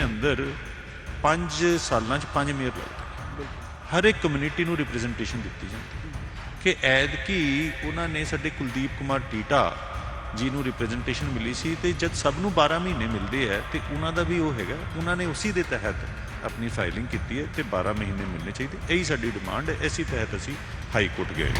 ਦੇ ਅੰਦਰ 5 ਸਾਲਾਂ 'ਚ 5 ਮੇਅਰ ਲੱਗਦੇ ਹਰ ਇੱਕ ਕਮਿਊਨਿਟੀ ਨੂੰ ਰਿਪਰੈਜ਼ੈਂਟੇਸ਼ਨ ਦਿੱਤੀ ਜਾਂਦੀ ਕਿ ਐਦ ਕੀ ਉਹਨਾਂ ਨੇ ਸਾਡੇ ਕੁਲਦੀਪ ਕੁਮਾਰ ਟੀਟਾ ਜੀ ਨੂੰ ਰਿਪਰੈਜ਼ੈਂਟੇਸ਼ਨ ਮਿਲੀ ਸੀ ਤੇ ਜਦ ਸਭ ਨੂੰ 12 ਮਹੀਨੇ ਮਿਲਦੇ ਹੈ ਤੇ ਉਹਨਾਂ ਦਾ ਵੀ ਉਹ ਹੈਗਾ, ਉਹਨਾਂ ਨੇ ਉਸੇ ਦੇ ਤਹਿਤ ਆਪਣੀ ਫਾਈਲਿੰਗ ਕੀਤੀ ਹੈ ਤੇ 12 ਮਹੀਨੇ ਮਿਲਣੇ ਚਾਹੀਦੇ। ਇਹੀ ਸਾਡੀ ਡਿਮਾਂਡ ਹੈ, ਇਸੇ ਤਹਿਤ ਅਸੀਂ ਹਾਈ ਕੋਰਟ ਗਏ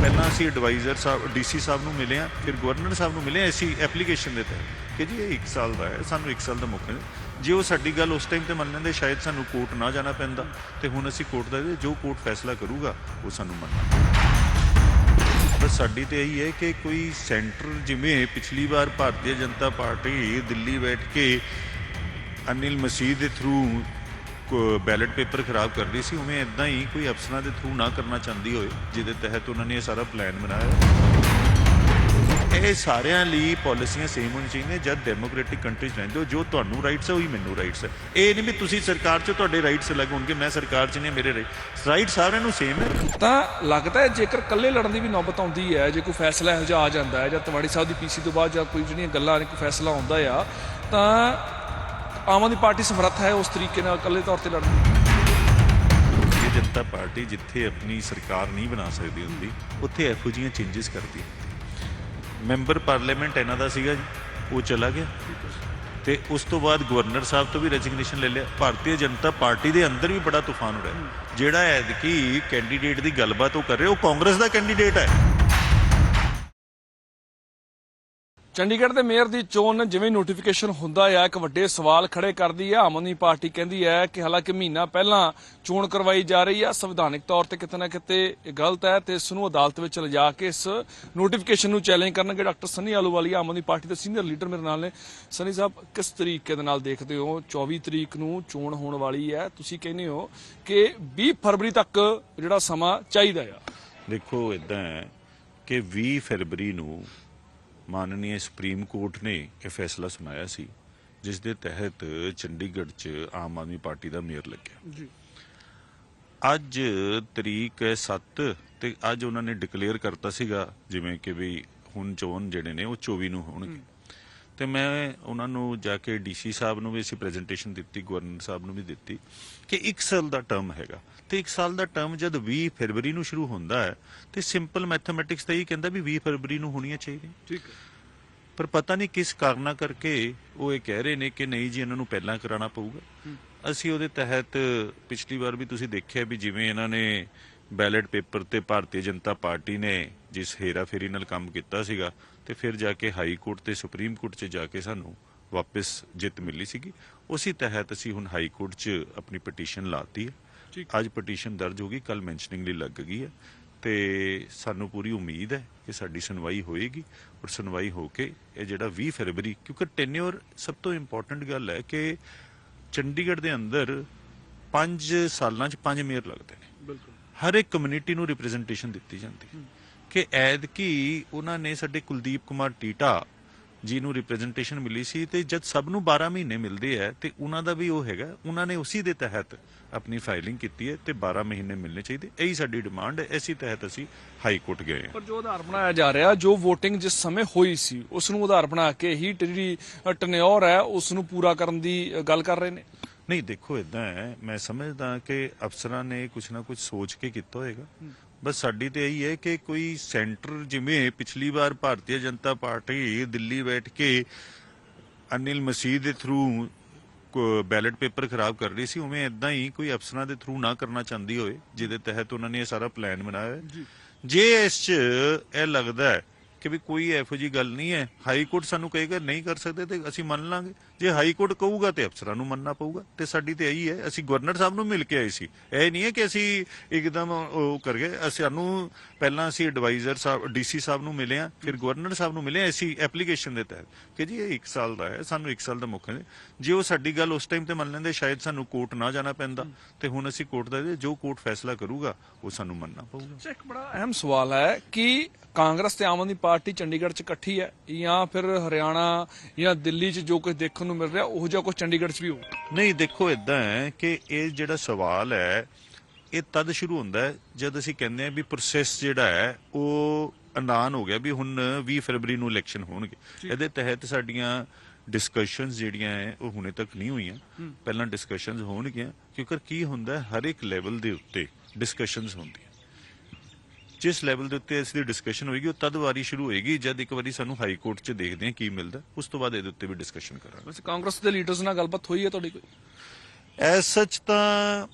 ਪਹਿਲਾਂ ਅਸੀਂ ਐਡਵਾਈਜ਼ਰ ਸਾਹਿਬ ਡੀਸੀ ਸਾਹਿਬ ਨੂੰ ਮਿਲੇ ਆ ਫਿਰ ਗਵਰਨਰ ਸਾਹਿਬ ਨੂੰ ਮਿਲੇ ਐਸੀ ਐਪਲੀਕੇਸ਼ਨ ਦੇ ਤਹਿਤ। ਕਿ ਜੀ ਇਹ 1 ਸਾਲ ਦਾ ਹੈ, ਸਾਨੂੰ 1 ਸਾਲ ਦਾ ਮੌਕਾ ਦਿਓ ਜੇ ਉਹ ਸਾਡੀ ਗੱਲ ਉਸ ਟਾਈਮ ਤੇ ਮੰਨ ਲੈਂਦੇ, ਸ਼ਾਇਦ ਸਾਨੂੰ ਕੋਰਟ ਨਾ ਜਾਣਾ ਪੈਂਦਾ ਤੇ ਹੁਣ ਅਸੀਂ ਕੋਰਟ ਦਾ ਜੋ ਕੋਰਟ ਫੈਸਲਾ ਕਰੂਗਾ, ਉਹ ਸਾਨੂੰ ਮੰਨਣਾ ਬਸ ਸਾਡੀ ਤੇ ਇਹੀ ਹੈ ਕਿ ਕੋਈ ਸੈਂਟਰ ਜਿਵੇਂ ਪਿਛਲੀ ਵਾਰ ਭਾਰਤੀ ਜਨਤਾ ਪਾਰਟੀ ਦਿੱਲੀ ਬੈਠ ਕੇ ਅਨਿਲ ਮਸੀਹ ਦੇ ਥਰੂ ਬੈਲਟ ਪੇਪਰ ਖਰਾਬ ਕਰਦੀ ਸੀ, ਉਵੇਂ ਇਦਾਂ ਹੀ ਕੋਈ ਅਫਸਰਾਂ ਦੇ ਥਰੂ ਨਾ ਕਰਨਾ ਚਾਹੁੰਦੀ ਹੋਏ, ਜਿਹਦੇ ਤਹਿਤ ਉਹਨਾਂ ਨੇ ਇਹ ਸਾਰਾ ਪਲਾਨ ਬਣਾਇਆ। ਇਹ ਸਾਰਿਆਂ ਲਈ ਪਾਲਿਸੀਆਂ ਸੇਮ ਹੋਣੀ ਚਾਹੀਦੀਆਂ ਜਦ ਡੈਮੋਕ੍ਰੈਟਿਕ ਕੰਟਰੀਜ਼ ਰਹਿੰਦੇ ਹੋ ਜੋ ਤੁਹਾਨੂੰ ਰਾਈਟਸ ਹੈ ਉਹੀ ਮੈਨੂੰ ਰਾਈਟਸ ਹੈ ਇਹ ਨਹੀਂ ਵੀ ਤੁਸੀਂ ਸਰਕਾਰ 'ਚ ਤੁਹਾਡੇ ਰਾਈਟਸ ਅਲੱਗ ਹੋਣਗੇ ਮੈਂ ਸਰਕਾਰ 'ਚ ਨੇ ਮੇਰੇ ਰਾਈਟ ਸਾਰਿਆਂ ਨੂੰ ਸੇਮ ਹੈ ਤਾਂ ਲੱਗਦਾ ਹੈ ਜੇਕਰ ਇਕੱਲੇ ਲੜਨ ਦੀ ਵੀ ਨੌਬਤ ਆਉਂਦੀ ਹੈ ਜੇ ਕੋਈ ਫੈਸਲਾ ਇਹੋ ਜਿਹਾ ਆ ਜਾਂਦਾ ਹੈ ਜਾਂ ਤਵਾੜੀ ਸਾਹਿਬ ਦੀ ਪੀਸੀ ਤੋਂ ਬਾਅਦ ਜਾਂ ਕੋਈ ਜਿਹੜੀਆਂ ਗੱਲਾਂ ਨੇ ਕੋਈ ਫੈਸਲਾ ਆਉਂਦਾ ਆ ਤਾਂ ਆਮ ਆਦਮੀ ਪਾਰਟੀ ਸਮਰੱਥ ਹੈ ਉਸ ਤਰੀਕੇ ਨਾਲ ਇਕੱਲੇ ਤੌਰ ਤੇ ਲੜਨ ਜਨਤਾ ਪਾਰਟੀ ਜਿੱਥੇ ਆਪਣੀ ਸਰਕਾਰ ਨਹੀਂ ਬਣਾ ਸਕਦੀ ਹੁੰਦੀ ਉੱਥੇ ਜਿਹੀਆਂ ਚੇਂਜਸ ਕਰਦੀ ਹੈ। ਮੈਂਬਰ ਪਾਰਲੀਮੈਂਟ ਇਹਨਾਂ ਦਾ ਸੀਗਾ ਜੀ, ਉਹ ਚਲਾ ਗਿਆ। ਤੇ ਉਸ ਤੋਂ ਬਾਅਦ ਗਵਰਨਰ ਸਾਹਿਬ ਤੋਂ ਵੀ ਰੈਜ਼ਿਗਨੇਸ਼ਨ ਲੈ ਲਿਆ। ਭਾਰਤੀ ਜਨਤਾ ਪਾਰਟੀ ਦੇ ਅੰਦਰ ਵੀ ਬੜਾ ਤੂਫਾਨ ਹੋ ਰਿਹਾ। ਹੈ। ਜਿਹੜਾ ਐਤਕੀ ਕੈਂਡੀਡੇਟ ਦੀ ਗੱਲਬਾਤ ਉਹ ਕਰ ਰਿਹਾ, ਉਹ ਕਾਂਗਰਸ ਦਾ ਕੈਂਡੀਡੇਟ ਹੈ। ਚੰਡੀਗੜ੍ਹ ਦੇ ਮੇਅਰ ਦੀ ਚੋਣ ਜਿਵੇਂ ਨੋਟੀਫਿਕੇਸ਼ਨ ਹੁੰਦਾ ਆ, ਇੱਕ ਵੱਡੇ ਸਵਾਲ ਖੜੇ ਕਰਦੀ ਹੈ ਆਮ ਆਦਮੀ ਪਾਰਟੀ ਕਹਿੰਦੀ ਹੈ ਕਿ ਹਾਲਾਂਕਿ ਮਹੀਨਾ ਪਹਿਲਾਂ ਚੋਣ ਕਰਵਾਈ ਜਾ ਰਹੀ ਹੈ ਸੰਵਿਧਾਨਿਕ ਤੌਰ ਤੇ ਕਿਤੇ ਨਾ ਕਿਤੇ ਇਹ ਗਲਤ ਹੈ ਤੇ ਇਸ ਨੂੰ ਅਦਾਲਤ ਵਿੱਚ ਲਿਜਾ ਕੇ ਇਸ ਨੋਟੀਫਿਕੇਸ਼ਨ ਨੂੰ ਚੈਲੰਜ ਕਰਨਗੇ ਡਾਕਟਰ ਸੰਨੀ ਆਲੂਵਾਲੀ ਆਮ ਆਦਮੀ ਪਾਰਟੀ ਦੇ ਸੀਨੀਅਰ ਲੀਡਰ ਮੇਰੇ ਨਾਲ ਨੇ। ਸੰਨੀ ਸਾਹਿਬ, ਕਿਸ ਤਰੀਕੇ ਦੇ ਨਾਲ ਦੇਖਦੇ ਹੋ? 24 ਤਰੀਕ ਨੂੰ ਚੋਣ ਹੋਣ ਵਾਲੀ ਹੈ। ਤੁਸੀਂ ਕਹਿੰਦੇ ਹੋ ਕਿ 20 ਫਰਵਰੀ ਤੱਕ ਜਿਹੜਾ ਸਮਾਂ ਚਾਹੀਦਾ ਆ। ਦੇਖੋ ਇਦਾਂ ਹੈ ਕਿ 20 ਫਰਵਰੀ ਨੂੰ ਮਾਨਨੀय ਸੁਪਰੀਮ ਕੋਰਟ ਨੇ ਇਹ ਫੈਸਲਾ ਸੁਣਾਇਆ ਸੀ ਜਿਸ ਦੇ ਤਹਿਤ ਚੰਡੀਗੜ੍ਹ 'ਚ ਆਮ ਆਦਮੀ ਪਾਰਟੀ ਦਾ ਮੇਅਰ ਲੱਗਿਆ। ਜੀ। ਅੱਜ ਤਰੀਕ ਹੈ 7 ਤੇ ਅੱਜ ਉਹਨਾਂ ਨੇ ਡਿਕਲੇਅਰ ਕਰਤਾ ਸੀਗਾ ਜਿਵੇਂ ਕਿ ਵੀ ਹੁਣ ਚੋਣ ਜਿਹੜੇ ਨੇ ਉਹ 24 ਨੂੰ ਹੋਣਗੇ। ਤੇ ਮੈਂ ਉਹਨਾਂ ਨੂੰ ਜਾ ਕੇ ਡੀਸੀ ਸਾਹਿਬ ਨੂੰ ਵੀ ਅਸੀਂ ਪ੍ਰੈਜੈਂਟੇਸ਼ਨ ਦਿੱਤੀ ਗਵਰਨਰ ਸਾਹਿਬ ਨੂੰ ਵੀ ਦਿੱਤੀ ਕਿ 1 ਸਾਲ ਦਾ ਟਰਮ ਹੈਗਾ। ਤੇ 1 ਸਾਲ ਦਾ ਟਰਮ ਜਦ 20 ਫਰਵਰੀ ਨੂੰ ਸ਼ੁਰੂ ਹੁੰਦਾ ਹੈ ਤੇ ਸਿੰਪਲ ਮੈਥਮੈਟਿਕਸ ਤਾਂ ਇਹ ਕਹਿੰਦਾ ਵੀ 20 ਫਰਵਰੀ ਨੂੰ ਹੋਣੀਆਂ ਚਾਹੀਦੀਆਂ। ਠੀਕ ਹੈ। ਪਰ ਪਤਾ ਨਹੀਂ ਕਿਸ ਕਾਰਨਾ ਕਰਕੇ ਉਹ ਇਹ ਕਹਿ ਰਹੇ ਨੇ ਕਿ ਨਹੀਂ ਜੀ ਇਹਨਾਂ ਨੂੰ ਪਹਿਲਾਂ ਕਰਾਉਣਾ ਪਊਗਾ। ਅਸੀਂ ਉਹਦੇ ਤਹਿਤ ਪਿਛਲੀ ਵਾਰ ਵੀ ਤੁਸੀਂ ਦੇਖਿਆ ਵੀ ਜਿਵੇਂ ਇਹਨਾਂ ਨੇ ਬੈਲਟ ਪੇਪਰ ਤੇ ਭਾਰਤੀ ਜਨਤਾ ਪਾਰਟੀ ਨੇ ਜਿਸ ਹੇਰਾਫੇਰੀ ਨਾਲ ਕੰਮ ਕੀਤਾ ਸੀਗਾ ਤੇ ਫਿਰ ਜਾ ਕੇ ਹਾਈ ਕੋਰਟ ਤੇ ਸੁਪਰੀਮ ਕੋਰਟ 'ਚ ਜਾ ਕੇ ਸਾਨੂੰ ਵਾਪਸ ਜਿੱਤ ਮਿਲੀ ਸੀਗੀ। ਉਸੇ ਤਹਿਤ ਅਸੀਂ ਹੁਣ ਹਾਈ ਕੋਰਟ 'ਚ ਆਪਣੀ ਪਟੀਸ਼ਨ ਲਾਤੀ ਹੈ। ਅੱਜ ਪਟੀਸ਼ਨ ਦਰਜ ਹੋ ਗਈ ਕੱਲ ਮੈਂਸ਼ਨਿੰਗ ਲਈ ਲੱਗ ਗਈ ਹੈ ਤੇ ਸਾਨੂੰ ਪੂਰੀ ਉਮੀਦ ਹੈ ਕਿ ਸਾਡੀ ਸੁਣਵਾਈ ਹੋਏਗੀ ਔਰ ਸੁਣਵਾਈ ਹੋ ਕੇ ਇਹ ਜਿਹੜਾ 20 ਫਰਵਰੀ ਕਿਉਂਕਿ ਟੈਨਿਓਰ ਸਭ ਤੋਂ ਇੰਪੋਰਟੈਂਟ ਗੱਲ ਹੈ ਕਿ ਚੰਡੀਗੜ੍ਹ ਦੇ ਅੰਦਰ 5 ਸਾਲਾਂ 'ਚ 5 ਮੇਅਰ ਲੱਗਦੇ ਨੇ। ਬਿਲਕੁਲ। ਹਰ ਇੱਕ ਕਮਿਊਨਿਟੀ ਨੂੰ ਰਿਪਰੈਜ਼ੈਂਟੇਸ਼ਨ ਦਿੱਤੀ ਜਾਂਦੀ ਕਿ ਐਦ ਕੀ ਉਹਨਾਂ ਨੇ ਸਾਡੇ ਕੁਲਦੀਪ ਕੁਮਾਰ ਟੀਟਾ ਜੀ ਨੂੰ ਰਿਪਰੈਜ਼ੈਂਟੇਸ਼ਨ ਮਿਲੀ ਸੀ ਤੇ ਜਦ ਸਭ ਨੂੰ 12 ਮਹੀਨੇ ਮਿਲਦੇ ਹੈ ਤੇ ਉਹਨਾਂ ਦਾ ਵੀ ਉਹ ਹੈਗਾ ਉਹਨਾਂ ਨੇ ਉਸੇ ਦੇ ਤਹਿਤ ਆਪਣੀ ਫਾਈਲਿੰਗ ਕੀਤੀ ਹੈ ਤੇ 12 ਮਹੀਨੇ ਮਿਲਣੇ ਚਾਹੀਦੇ। ਇਹੀ ਸਾਡੀ ਡਿਮਾਂਡ ਹੈ ਇਸੇ ਤਹਿਤ ਅਸੀਂ ਹਾਈ ਕੋਰਟ ਗਏ ਹਾਂ। ਪਰ ਜੋ ਆਧਾਰ ਬਣਾਇਆ ਜਾ ਰਿਹਾ ਜੋ VOTING ਜਿਸ ਸਮੇਂ ਹੋਈ ਸੀ ਉਸ ਨੂੰ ਆਧਾਰ ਬਣਾ ਕੇ ਹੀ ਜਿਹੜੀ ਟਨਿਓਰ ਹੈ ਉਸ ਨੂੰ ਪੂਰਾ ਕਰਨ ਦੀ ਗੱਲ ਕਰ ਰਹੇ ਨੇ। ਨਹੀਂ ਦੇਖੋ ਇਦਾਂ ਹੈ ਮੈਂ ਸਮਝਦਾ ਕਿ ਅਫਸਰਾਂ ਨੇ ਕੁਝ ਨਾ ਕੁਝ ਸੋਚ ਕੇ ਕੀਤਾ ਹੋਏਗਾ। ਬਸ ਸਾਡੀ ਤੇ ਇਹੀ ਹੈ ਕਿ ਕੋਈ ਸੈਂਟਰ ਜਿਵੇਂ ਪਿਛਲੀ ਵਾਰ ਭਾਰਤੀ ਜਨਤਾ ਪਾਰਟੀ ਦਿੱਲੀ ਬੈਠ ਕੇ ਅਨਿਲ ਮਸੀਹ ਦੇ ਥਰੂ ਬੈਲਟ ਪੇਪਰ ਖਰਾਬ ਕਰ ਰਹੀ ਸੀ ਉਵੇਂ ਇਦਾਂ ਹੀ ਕੋਈ ਅਫਸਰਾਂ ਦੇ ਥਰੂ ਨਾ ਕਰਨਾ ਚਾਹੁੰਦੀ ਹੋਏ ਜਿਹਦੇ ਤਹਿਤ ਉਹਨਾਂ ਨੇ ਇਹ ਸਾਰਾ ਪਲਾਨ ਬਣਾਇਆ ਹੈ ਜੇ। ਇਸ 'ਚ ਇਹ ਲੱਗਦਾ ਹੈ ਕਿ ਵੀ ਕੋਈ ਇਹੋ ਜੀ ਗੱਲ ਨਹੀਂ ਹੈ ਹਾਈ ਕੋਰਟ ਸਾਨੂੰ ਕਹੇਗਾ ਨਹੀਂ ਕਰ ਸਕਦੇ ਤੇ ਅਸੀਂ ਮੰਨ ਲਾਂਗੇ। ਜੇ ਹਾਈ ਕੋਰਟ ਕਹੂਗਾ ਤੇ ਅਫਸਰਾਂ ਨੂੰ ਮੰਨਣਾ ਪਊਗਾ। ਤੇ ਸਾਡੀ ਤੇ ਇਹੀ ਹੈ, ਅਸੀਂ ਗਵਰਨਰ ਸਾਹਿਬ ਨੂੰ ਮਿਲ ਕੇ ਆਏ ਸੀ। ਇਹ ਨਹੀਂ ਹੈ ਕਿ ਅਸੀਂ ਇੱਕਦਮ ਉਹ ਕਰ ਗਏ। ਅਸੀਂ ਸਾਨੂੰ ਪਹਿਲਾਂ ਅਸੀਂ ਐਡਵਾਈਜ਼ਰ ਸਾਹਿਬ ਡੀਸੀ ਸਾਹਿਬ ਨੂੰ ਮਿਲੇ ਆ ਫਿਰ ਗਵਰਨਰ ਸਾਹਿਬ ਨੂੰ ਮਿਲੇ ਅਸੀਂ ਐਪਲੀਕੇਸ਼ਨ ਦੇ ਤਹਿਤ। ਕਿ ਜੀ ਇਹ 1 ਸਾਲ ਦਾ ਹੈ, ਸਾਨੂੰ 1 ਸਾਲ ਦਾ ਮੌਕਾ ਦੇ ਜੇ ਉਹ ਸਾਡੀ ਗੱਲ ਉਸ ਟਾਈਮ ਤੇ ਮੰਨ ਲੈਂਦੇ, ਸ਼ਾਇਦ ਸਾਨੂੰ ਕੋਰਟ ਨਾ ਜਾਣਾ ਪੈਂਦਾ। ਤੇ ਹੁਣ ਅਸੀਂ ਕੋਰਟ ਦਾ ਜੋ ਕੋਰਟ ਫੈਸਲਾ ਕਰੂਗਾ, ਉਹ ਸਾਨੂੰ ਮੰਨਣਾ ਪਊਗਾ। ਇੱਕ ਬੜਾ ਅਹਿਮ ਸਵਾਲ ਹੈ ਕਿ ਕਾਂਗਰਸ ਤੇ ਆਮ ਆਦਮੀ ਪਾਰਟੀ ਚੰਡੀਗੜ੍ਹ 'ਚ ਇਕੱਠੀ ਹੈ ਜਾਂ ਫਿਰ ਹਰਿਆਣਾ ਜਾਂ ਦਿੱਲੀ 'ਚ ਜੋ ਕੁਝ ਦੇਖਣ ਨੂੰ ਮਿਲ ਰਿਹਾ ਉਹ ਜਿਹਾ ਕੁਝ ਚੰਡੀਗੜ੍ਹ 'ਚ ਵੀ ਹੋ ਨਹੀਂ ਦੇਖੋ ਇਦਾਂ ਹੈ ਕਿ ਇਹ ਜਿਹੜਾ ਸਵਾਲ ਹੈ ਇਹ ਤਦ ਸ਼ੁਰੂ ਹੁੰਦਾ ਹੈ ਜਦ ਅਸੀਂ ਕਹਿੰਦੇ ਹਾਂ ਵੀ ਪ੍ਰੋਸੈਸ ਜਿਹੜਾ ਹੈ ਉਹ ਐਲਾਨ ਹੋ ਗਿਆ ਵੀ ਹੁਣ 20 ਫਰਵਰੀ ਨੂੰ ਇਲੈਕਸ਼ਨ ਹੋਣਗੇ। ਇਹਦੇ ਤਹਿਤ ਸਾਡੀਆਂ ਡਿਸਕਸ਼ਨਸ ਜਿਹੜੀਆਂ ਹੈ ਉਹ ਹੁਣੇ ਤੱਕ ਨਹੀਂ ਹੋਈਆਂ। ਪਹਿਲਾਂ ਡਿਸਕਸ਼ਨਸ ਹੋਣਗੀਆਂ ਕਿਉਂਕਿ ਕੀ ਹੁੰਦਾ ਹਰ ਇੱਕ ਲੈਵਲ ਦੇ ਉੱਤੇ ਡਿਸਕਸ਼ਨਸ ਹੁੰਦੀਆਂ। ਜਿਸ ਲੈਵਲ ਦੇ ਉੱਤੇ ਇਸ ਦੀ ਡਿਸਕਸ਼ਨ ਹੋਏਗੀ ਉਹ ਤਦ ਵਾਰੀ ਸ਼ੁਰੂ ਹੋਏਗੀ ਜਦ ਇੱਕ ਵਾਰੀ ਸਾਨੂੰ ਹਾਈ ਕੋਰਟ 'ਚ ਦੇਖਦੇ ਹਾਂ ਕੀ ਮਿਲਦਾ। ਉਸ ਤੋਂ ਬਾਅਦ ਇਹਦੇ ਉੱਤੇ ਵੀ ਡਿਸਕਸ਼ਨ ਕਰਾਂਗੇ। ਵੈਸੇ ਕਾਂਗਰਸ ਦੇ ਲੀਡਰਸ ਨਾਲ ਗੱਲਬਾਤ ਹੋਈ ਹੈ ਤੁਹਾਡੀ ਕੋਈ? ਐਸ ਸੱਚ ਤਾਂ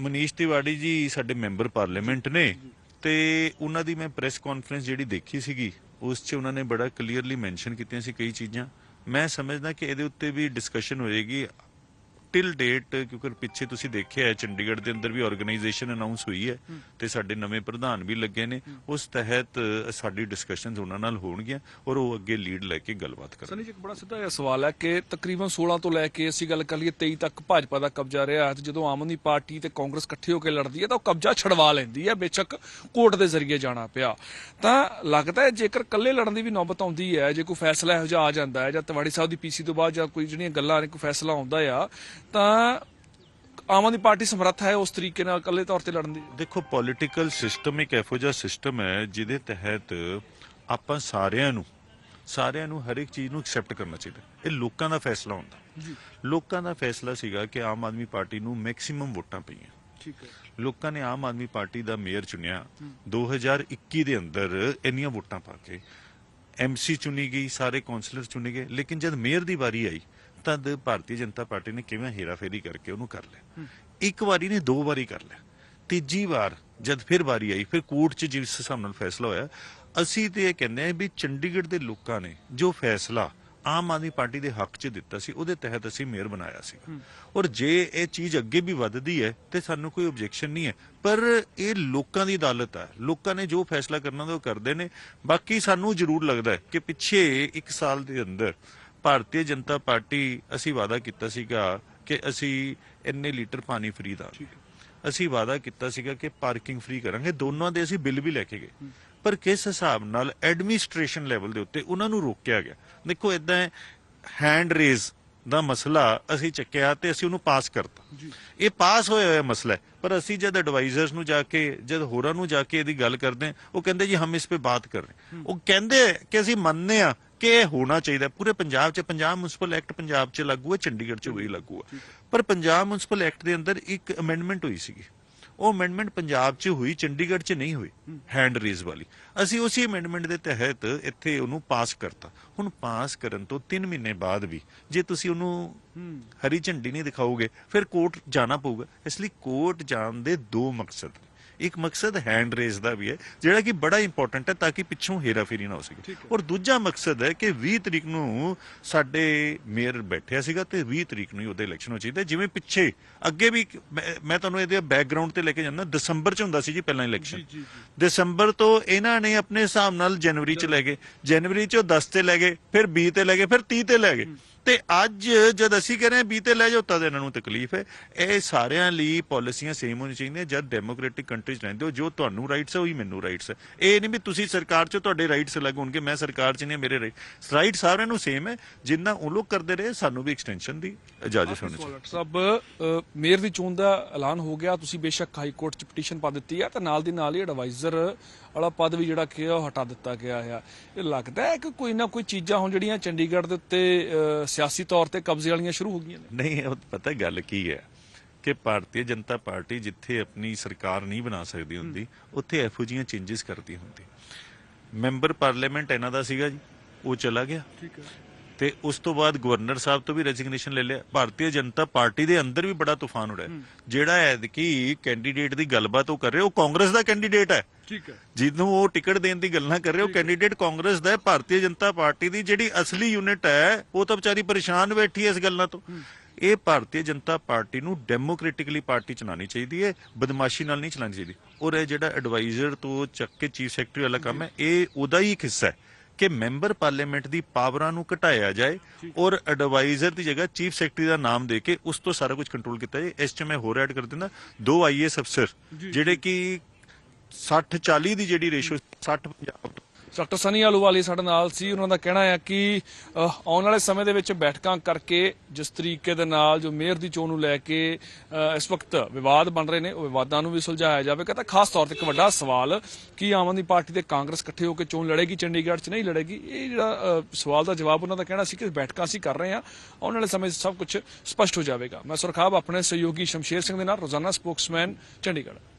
ਮਨੀਸ਼ ਤਿਵਾੜੀ ਜੀ ਸਾਡੇ ਮੈਂਬਰ ਪਾਰਲੀਮੈਂਟ ਨੇ ਤੇ ਉਹਨਾਂ ਦੀ ਮੈਂ ਪ੍ਰੈਸ ਕਾਨਫਰੰਸ ਜਿਹੜੀ ਦੇਖੀ ਸੀਗੀ ਉਸ 'ਚ ਉਹਨਾਂ ਨੇ ਬੜਾ ਕਲੀਅਰਲੀ ਮੈਂਸ਼ਨ ਕੀਤੀਆਂ ਸੀ ਕਈ ਚੀਜ਼ਾਂ। ਮੈਂ ਸਮਝਦਾ ਕਿ ਇਹਦੇ ਉੱਤੇ ਵੀ ਡਿਸਕਸ਼ਨ ਹੋਏਗੀ। ਟਿਲ ਡੇਟ ਕਿਉਂਕਿ ਪਿੱਛੇ ਤੁਸੀਂ ਦੇਖਿਆ ਹੈ ਚੰਡੀਗੜ੍ਹ ਦੇ ਅੰਦਰ ਵੀ ਆਰਗੇਨਾਈਜੇਸ਼ਨ ਅਨਾਉਂਸ ਹੋਈ ਹੈ ਤੇ ਸਾਡੇ ਨਵੇਂ ਪ੍ਰਧਾਨ ਵੀ ਲੱਗੇ ਨੇ। ਉਸ ਤਹਿਤ ਸਾਡੀ ਡਿਸਕਸ਼ਨਸ ਉਹਨਾਂ ਨਾਲ ਹੋਣਗੀਆਂ ਔਰ ਉਹ ਅੱਗੇ ਲੀਡ ਲੈ ਕੇ ਗੱਲਬਾਤ ਕਰਨਗੇ। ਸਨੀ ਜੀ ਇੱਕ ਬੜਾ ਸਿੱਧਾ ਜਿਹਾ ਸਵਾਲ ਹੈ ਕਿ ਤਕਰੀਬਨ 16 ਤੋਂ ਲੈ ਕੇ ਅਸੀਂ ਗੱਲ ਕਰ ਲਈਏ 23 ਤੱਕ ਭਾਜਪਾ ਦਾ ਕਬਜ਼ਾ ਰਿਹਾ ਹੈ ਤੇ ਜਦੋਂ ਆਮ ਆਦਮੀ ਪਾਰਟੀ ਤੇ ਕਾਂਗਰਸ ਇਕੱਠੇ ਹੋ ਕੇ ਲੜਦੀ ਹੈ ਤਾਂ ਉਹ ਕਬਜ਼ਾ ਛਡਵਾ ਲੈਂਦੀ ਹੈ ਬੇਸ਼ੱਕ ਕੋਰਟ ਦੇ ਜ਼ਰੀਏ ਜਾਣਾ ਪਿਆ। ਤਾਂ ਲੱਗਦਾ ਹੈ ਜੇਕਰ ਇਕੱਲੇ ਲੜਨ ਦੀ ਵੀ ਨੌਬਤ ਆਉਂਦੀ ਹੈ ਜੇ ਕੋਈ ਫੈਸਲਾ ਇਹੋ ਜਿਹਾ ਆ ਜਾਂਦਾ ਹੈ ਜਾਂ ਤਿਵਾੜੀ ਸਾਹਿਬ ਦੀ ਪੀਸੀ ਤੋਂ ਬਾਅਦ ਜਾਂ ਕੋਈ ਜਿਹੜੀਆਂ ਗੱਲਾਂ ਨੇ ਕੋਈ ਫੈਸਲਾ ਆਉਂਦਾ ਆ ਤਾਂ ਆਮ ਆਦਮੀ ਪਾਰਟੀ ਸਮਰੱਥ ਹੈ ਉਸ ਤਰੀਕੇ ਨਾਲ ਇਕੱਲੇ ਤੌਰ ਤੇ ਲੜਨ ਦੀ? ਦੇਖੋ ਪੋਲਿਟੀਕਲ ਸਿਸਟਮ ਇੱਕ ਇਹੋ ਜਿਹਾ ਸਿਸਟਮ ਹੈ ਜਿਹਦੇ ਤਹਿਤ ਆਪਾਂ ਸਾਰਿਆਂ ਨੂੰ ਸਾਰਿਆਂ ਨੂੰ ਹਰ ਇੱਕ ਚੀਜ਼ ਨੂੰ ਐਕਸੈਪਟ ਕਰਨਾ ਚਾਹੀਦਾ। ਇਹ ਲੋਕਾਂ ਦਾ ਫੈਸਲਾ ਹੁੰਦਾ। ਲੋਕਾਂ ਦਾ ਫੈਸਲਾ ਸੀਗਾ ਕਿ ਆਮ ਆਦਮੀ ਪਾਰਟੀ ਨੂੰ ਮੈਕਸਿਮਮ ਵੋਟਾਂ ਪਈਆਂ। ਠੀਕ ਹੈ। ਲੋਕਾਂ ਨੇ ਆਮ ਆਦਮੀ ਪਾਰਟੀ ਦਾ ਮੇਅਰ ਚੁਣਿਆ। 2021 ਦੇ ਅੰਦਰ ਇੰਨੀਆਂ ਵੋਟਾਂ ਪਾ ਕੇ ਐਮਸੀ ਚੁਣੀ ਗਈ ਸਾਰੇ ਕਾਉਂਸਲਰ ਚੁਣੇ ਗਏ। ਲੇਕਿਨ ਜਦ ਮੇਅਰ ਦੀ ਵਾਰੀ ਆਈ ਤਦ ਭਾਰਤੀ ਜਨਤਾ ਪਾਰਟੀ ਨੇ ਕਿਵੇਂ ਹੇਰਾਫੇਰੀ ਕਰਕੇ ਉਹਨੂੰ ਕਰ ਲਿਆ? ਇੱਕ ਵਾਰੀ ਨੇ ਦੋ ਵਾਰੀ ਕਰ ਲਿਆ। ਤੀਜੀ ਵਾਰ ਜਦ ਫਿਰ ਵਾਰੀ ਆਈ ਫਿਰ ਕੋਰਟ 'ਚ ਜਿਸ ਹਿਸਾਬ ਨਾਲ ਫੈਸਲਾ ਹੋਇਆ ਅਸੀਂ ਤੇ ਇਹ ਕਹਿੰਦੇ ਆ ਵੀ ਚੰਡੀਗੜ੍ਹ ਦੇ ਲੋਕਾਂ ਨੇ ਜੋ ਫੈਸਲਾ ਆਮ ਆਦਮੀ ਪਾਰਟੀ ਦੇ ਹੱਕ 'ਚ ਦਿੱਤਾ ਸੀ ਉਹਦੇ ਤਹਿਤ ਅਸੀਂ ਮੇਅਰ ਬਣਾਇਆ ਸੀ। ਔਰ ਜੇ ਇਹ ਚੀਜ਼ ਅੱਗੇ ਵੀ ਵੱਧਦੀ ਹੈ ਤੇ ਸਾਨੂੰ ਕੋਈ ਆਬਜੈਕਸ਼ਨ ਨਹੀਂ ਹੈ। ਪਰ ਇਹ ਲੋਕਾਂ ਦੀ ਅਦਾਲਤ ਹੈ। ਲੋਕਾਂ ਨੇ ਜੋ ਫੈਸਲਾ ਕਰਨਾ ਉਹ ਕਰਦੇ ਨੇ। ਬਾਕੀ ਸਾਨੂੰ ਜ਼ਰੂਰ ਲੱਗਦਾ ਹੈ ਕਿ ਪਿੱਛੇ ਇੱਕ ਸਾਲ ਦੇ ਅੰਦਰ ਭਾਰਤੀ ਜਨਤਾ ਪਾਰਟੀ ਅਸੀਂ ਵਾਅਦਾ ਕੀਤਾ ਸੀਗਾ ਕਿ ਅਸੀਂ ਇੰਨੇ ਲੀਟਰ ਪਾਣੀ ਫ੍ਰੀ ਦਾ। ਅਸੀਂ ਵਾਅਦਾ ਕੀਤਾ ਸੀਗਾ ਕਿ ਪਾਰਕਿੰਗ ਫ੍ਰੀ ਕਰਾਂਗੇ। ਦੋਨਾਂ ਦੇ ਅਸੀਂ ਬਿੱਲ ਵੀ ਲੈ ਕੇ ਗਏ। ਪਰ ਕਿਸ ਹਿਸਾਬ ਨਾਲ ਐਡਮਿਨਿਸਟ੍ਰੇਸ਼ਨ ਲੈਵਲ ਦੇ ਉੱਤੇ ਉਹਨਾਂ ਨੂੰ ਰੋਕਿਆ ਗਿਆ? ਦੇਖੋ ਇਦਾਂ ਹੈਂਡ ਰੇਜ਼ ਦਾ ਮਸਲਾ ਅਸੀਂ ਚੱਕਿਆ ਤੇ ਅਸੀਂ ਉਹਨੂੰ ਪਾਸ ਕਰਤਾ। ਇਹ ਪਾਸ ਹੋਇਆ ਹੋਇਆ ਮਸਲਾ ਹੈ। ਪਰ ਅਸੀਂ ਜਦ ਐਡਵਾਈਜ਼ਰਸ ਨੂੰ ਜਾ ਕੇ ਜਦ ਹੋਰਾਂ ਨੂੰ ਜਾ ਕੇ ਇਹਦੀ ਗੱਲ ਕਰਦੇ ਹਾਂ, ਉਹ ਕਹਿੰਦੇ ਜੀ ਹਮ ਇਸ ਤੇ ਬਾਤ ਕਰ ਰਹੇ ਉਹ ਕਹਿੰਦੇ ਕਿ ਅਸੀਂ ਮੰਨਦੇ ਆ ਕਿ ਹੋਣਾ ਚਾਹੀਦਾ ਪੂਰੇ ਪੰਜਾਬ 'ਚ, ਪੰਜਾਬ ਮਿਊਨਿਸਪਲ ਐਕਟ ਪੰਜਾਬ 'ਚ ਲਾਗੂ ਹੈ, ਚੰਡੀਗੜ੍ਹ 'ਚ ਵੀ ਲਾਗੂ ਹੈ। ਪਰ ਪੰਜਾਬ ਮਿਊਨਿਸਪਲ ਐਕਟ ਦੇ ਅੰਦਰ ਇੱਕ ਅਮੈਂਡਮੈਂਟ ਹੋਈ ਸੀਗੀ। ਉਹ ਅਮੈਂਡਮੈਂਟ ਪੰਜਾਬ 'ਚ ਹੋਈ, ਚੰਡੀਗੜ੍ਹ 'ਚ ਨਹੀਂ ਹੋਈ ਹੈਂਡ ਰੇਜ਼ ਵਾਲੀ। ਅਸੀਂ ਉਸੇ ਅਮੈਂਡਮੈਂਟ ਦੇ ਤਹਿਤ ਇੱਥੇ ਉਹਨੂੰ ਪਾਸ ਕਰਤਾ। ਹੁਣ ਪਾਸ ਕਰਨ ਤੋਂ 3 ਮਹੀਨੇ ਬਾਅਦ ਵੀ ਜੇ ਤੁਸੀਂ ਉਹਨੂੰ ਹਰੀ ਝੰਡੀ ਨਹੀਂ ਦਿਖਾਓਗੇ, ਫਿਰ ਕੋਰਟ ਜਾਣਾ ਪਊਗਾ। ਇਸ ਲਈ ਕੋਰਟ ਜਾਣ ਦੇ ਦੋ ਮਕਸਦ ਇੱਕ ਮਕਸਦ ਹੈਂਡ ਰੇਜ਼ ਦਾ ਵੀ ਹੈ ਜਿਹੜਾ ਕਿ ਬੜਾ ਇੰਪੋਰਟੈਂਟ ਹੈ ਤਾਂ ਕਿ ਪਿੱਛੋਂ ਹੇਰਾਫੇਰੀ ਨਾ ਹੋ ਸਕੇ। ਔਰ ਦੂਜਾ ਮਕਸਦ ਹੈ ਕਿ 20 ਤਰੀਕ ਨੂੰ ਸਾਡੇ ਮੇਅਰ ਬੈਠਿਆ ਸੀਗਾ ਤੇ 20 ਤਰੀਕ ਨੂੰ ਹੀ ਉਹਦੇ ਇਲੈਕਸ਼ਨ ਹੋ ਚਾਹੀਦਾ। ਜਿਵੇਂ ਪਿੱਛੇ ਅੱਗੇ ਵੀ ਮੈਂ- ਤੁਹਾਨੂੰ ਇਹਦੇ ਬੈਕਗ੍ਰਾਉਂਡ ਤੇ ਲੈ ਕੇ ਜਾਂਦਾ। ਦਸੰਬਰ ਚ ਹੁੰਦਾ ਸੀ ਜੀ ਪਹਿਲਾਂ ਇਲੈਕਸ਼ਨ ਦਸੰਬਰ ਤੋਂ ਇਹਨਾਂ ਨੇ ਆਪਣੇ ਹਿਸਾਬ ਨਾਲ ਜਨਵਰੀ ਚ ਲੈ ਗਏ। ਜਨਵਰੀ ਚ ਉਹ 10 ਤੇ ਲੈ ਗਏ ਫਿਰ 20 ਤੇ ਲੈ ਗਏ ਫਿਰ 30 ਤੇ ਲੈ ਗਏ। ਤੇ ਅੱਜ ਜਦ ਅਸੀਂ ਕਹਿੰਦੇ ਹਾਂ 20 ਤੇ ਲੈ ਜਾਓ ਤਦ ਇਹਨਾਂ ਨੂੰ ਤਕਲੀਫ ਹੈ। ਇਹ ਸਾਰਿਆਂ ਲਈ ਪਾਲਿਸੀਆਂ ਸੇਮ ਹੋਣੀ ਚਾਹੀਦੀਆਂ ਜਦ ਡੈਮੋਕ੍ਰੈਟਿਕ ਕੰਟਰੀਜ਼ ਰਹਿੰਦੇ ਹੋ ਜੋ ਤੁਹਾਨੂੰ ਰਾਈਟਸ ਹੈ ਉਹੀ ਮੈਨੂੰ ਰਾਈਟਸ ਹੈ। ਇਹ ਨਹੀਂ ਵੀ ਤੁਸੀਂ ਸਰਕਾਰ 'ਚ ਤੁਹਾਡੇ ਰਾਈਟਸ ਅਲੱਗ ਹੋਣਗੇ ਮੈਂ ਸਰਕਾਰ 'ਚ ਨਹੀਂ ਮੇਰੇ ਰਾਈਟ ਸਾਰਿਆਂ ਨੂੰ ਸੇਮ ਹੈ ਜਿੰਨਾ ਉਹ ਲੋਕ ਕਰਦੇ ਰਹੇ ਸਾਨੂੰ ਵੀ ਐਕਸਟੈਂਸ਼ਨ ਦੀ ਇਜਾਜ਼ਤ ਹੋਣੀ ਚਾਹੀਦੀ। ਅ, ਮੇਅਰ ਦੀ ਚੋਣ ਦਾ ਐਲਾਨ ਹੋ ਗਿਆ ਤੁਸੀਂ ਬੇਸ਼ੱਕ ਹਾਈ ਕੋਰਟ 'ਚ ਪਟੀਸ਼ਨ ਪਾ ਦਿੱਤੀ ਹੈ ਤਾਂ ਨਾਲ ਦੀ ਨਾਲ ਹੀ ਐਡਵਾਈਜ਼ਰ ਵਾਲਾ ਪਦ ਵੀ ਜਿਹੜਾ ਕਿ ਉਹ ਹਟਾ ਦਿੱਤਾ ਗਿਆ ਆ। ਇਹ ਲੱਗਦਾ ਹੈ ਕਿ ਕੋਈ ਨਾ ਕੋਈ ਚੀਜ਼ਾਂ ਹੁਣ ਜਿਹੜੀਆਂ ਚੰਡੀਗੜ੍ਹ ਦੇ ਉੱਤੇ ਸਿਆਸੀ ਤੌਰ ਤੇ ਕਬਜ਼ੇ ਵਾਲੀਆਂ ਸ਼ੁਰੂ ਹੋ ਗਈਆਂ ਨੇ। ਨਹੀਂ ਉਹ ਪਤਾ ਗੱਲ ਕੀ ਹੈ ਕਿ ਭਾਰਤੀ ਜਨਤਾ ਪਾਰਟੀ ਜਿੱਥੇ ਆਪਣੀ ਸਰਕਾਰ ਨਹੀਂ ਬਣਾ ਸਕਦੀ ਹੁੰਦੀ ਉੱਥੇ ਇਹੋ ਜਿਹੀਆਂ ਚੇਂਜਸ ਕਰਦੀ ਹੁੰਦੀ। ਮੈਂਬਰ ਪਾਰਲੀਮੈਂਟ ਇਹਨਾਂ ਦਾ ਸੀਗਾ ਜੀ ਉਹ ਚਲਾ ਗਿਆ। ਠੀਕ ਹੈ। ਤੇ ਉਸ ਤੋਂ ਬਾਅਦ ਗਵਰਨਰ ਸਾਹਿਬ ਤੋਂ ਵੀ ਰੈਜ਼ਿਗਨੇਸ਼ਨ ਲੈ ਲਿਆ। ਭਾਰਤੀ ਜਨਤਾ ਪਾਰਟੀ ਦੇ ਅੰਦਰ ਵੀ ਬੜਾ ਤੂਫਾਨ ਉੜਿਆ ਜਿਹੜਾ ਐਤਕੀ ਕੈਂਡੀਡੇਟ ਦੀ ਗੱਲਬਾਤ ਉਹ ਕਰ ਰਿਹਾ ਉਹ ਕਾਂਗਰਸ ਦਾ ਕੈਂਡੀਡੇਟ ਹੈ। ਠੀਕ ਹੈ। ਜਿਹਨੂੰ ਉਹ ਟਿਕਟ ਦੇਣ ਦੀ ਗੱਲਾਂ ਕਰ ਰਹੇ ਉਹ ਕੈਂਡੀਡੇਟ ਕਾਂਗਰਸ ਦਾ ਹੈ ਭਾਰਤੀ ਜਨਤਾ ਪਾਰਟੀ ਦੀ ਜਿਹੜੀ ਅਸਲੀ ਯੂਨਿਟ ਹੈ ਉਹ ਤਾਂ ਵਿਚਾਰੀ ਪਰੇਸ਼ਾਨ ਬੈਠੀ ਹੈ ਇਸ ਗੱਲਾਂ ਤੋਂ। ਇਹ ਭਾਰਤੀ ਜਨਤਾ ਪਾਰਟੀ ਨੂੰ ਡੈਮੋਕ੍ਰੈਟਿਕਲੀ ਪਾਰਟੀ ਚਲਾਉਣੀ ਚਾਹੀਦੀ ਹੈ ਬਦਮਾਸ਼ੀ ਨਾਲ ਨਹੀਂ ਚਲਾਉਣੀ ਚਾਹੀਦੀ। ਔਰ ਇਹ ਜਿਹੜਾ ਐਡਵਾਈਜ਼ਰ ਤੋਂ ਚੱਕ ਕੇ ਚੀਫ ਸੈਕਟਰੀ ਵਾਲਾ ਕੰਮ ਹੈ ਇਹ ਉਹਦਾ ਹੀ ਇੱਕ ਹਿੱਸਾ ਹੈ ਕਿ ਮੈਂਬਰ ਪਾਰਲੀਮੈਂਟ ਦੀ ਪਾਵਰਾਂ ਨੂੰ ਘਟਾਇਆ ਜਾਏ ਔਰ ਐਡਵਾਈਜ਼ਰ ਦੀ ਜਗ੍ਹਾ ਚੀਫ ਸੈਕਟਰੀ ਦਾ ਨਾਮ ਦੇ ਕੇ ਉਸ ਤੋਂ ਸਾਰਾ ਕੁਝ ਕੰਟਰੋਲ ਕੀਤਾ ਜਾਏ। ਇਸ ਚ ਮੈਂ ਹੋਰ ਐਡ ਕਰ ਦਿੰਦਾ ਦੋ ਆਈਏਐਸ ਅਫਸਰ ਜਿਹੜੇ ਕਿ 60 40 ਦੀ ਜਿਹੜੀ ਰੇਸ਼ੋ 60 ਪੰਜਾਬ ਡਾਕਟਰ ਸਨੀ ਆਲੂਵਾਲੀ ਸਾਡੇ ਨਾਲ ਸੀ, ਉਹਨਾਂ ਦਾ ਕਹਿਣਾ ਹੈ ਕਿ ਆਉਣ ਵਾਲੇ ਸਮੇਂ ਦੇ ਵਿੱਚ ਬੈਠਕਾਂ ਕਰਕੇ ਜਿਸ ਤਰੀਕੇ ਦੇ ਨਾਲ ਜੋ ਮੇਅਰ ਦੀ ਚੋਣ ਨੂੰ ਲੈ ਕੇ ਇਸ ਵਕਤ ਵਿਵਾਦ ਬਣ ਰਹੇ ਨੇ, ਉਹ ਵਿਵਾਦਾਂ ਨੂੰ ਵੀ ਸੁਲਝਾਇਆ ਜਾਵੇਗਾ। ਤਾਂ ਖਾਸ ਤੌਰ ਤੇ ਇੱਕ ਵੱਡਾ ਸਵਾਲ, ਕਿ ਆਮ ਆਦਮੀ ਪਾਰਟੀ ਤੇ ਕਾਂਗਰਸ ਇਕੱਠੇ ਹੋ ਕੇ ਚੋਣ ਲੜੇਗੀ, ਚੰਡੀਗੜ੍ਹ 'ਚ ਨਹੀਂ ਲੜੇਗੀ? ਇਹ ਜਿਹੜਾ ਸਵਾਲ ਦਾ ਜਵਾਬ ਉਹਨਾਂ ਦਾ ਕਹਿਣਾ ਸੀ ਕਿ ਬੈਠਕਾਂ ਅਸੀਂ ਕਰ ਰਹੇ ਹਾਂ, ਆਉਣ ਵਾਲੇ ਸਮੇਂ 'ਚ ਸਭ ਕੁਝ ਸਪਸ਼ਟ ਹੋ ਜਾਵੇਗਾ। ਮੈਂ ਸੁਰਖਾਬ, ਆਪਣੇ ਸਹਿਯੋਗੀ ਸ਼ਮਸ਼ੇਰ ਸਿੰਘ ਦੇ ਨਾਲ, ਰੋਜ਼ਾਨਾ ਸਪੋਕਸਮੈਨ, ਚੰਡੀਗੜ੍ਹ।